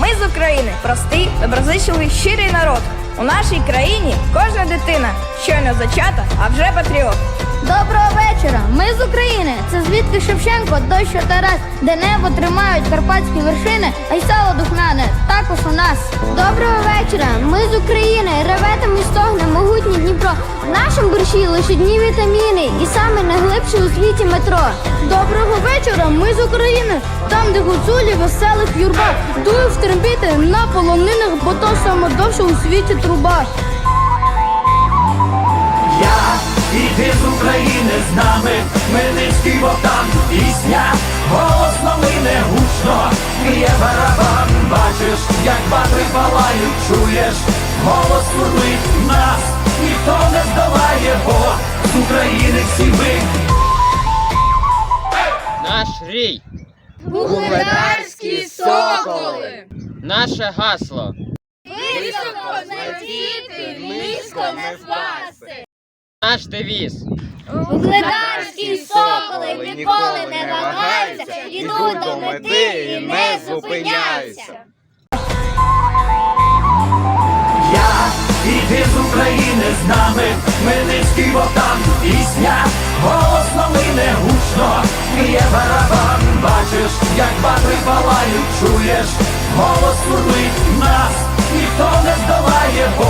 Ми з України простий, доброзичливий, щирий народ. У нашій країні кожна дитина щойно зачата, а вже патріот. Доброго вечора! Ми з України. Це звідки Шевченко, дощо що Тарас, де небо тримають карпатські вершини, а й сало духмяне також у нас. Доброго вечора! Ми з України. В нашому борщі лише дні вітаміни і саме найглибше у світі метро. Доброго вечора! Ми з України. Там, де гуцулі веселих юрба, дують втерпіти на полонинах, бо то саме довше у світі труба. Я і ти з України з нами, Хмельницький Богдан, пісня, голосно лине гучно, є барабан, бачиш, як батри палають, чуєш, голос курлить України всі ми. Наш рій, Вугледарські соколи! наше гасло. Високо злетіти, низько не впасти. Наш девіз. Вугледарські соколи ніколи не вагаються, ідуть до мети і не зупиняються. України з нами, Хмельницький вотан, пісня, голосно лине гучно, є барабан, бачиш, як батри палають, чуєш, голос курлить нас, ніхто не здолає, бо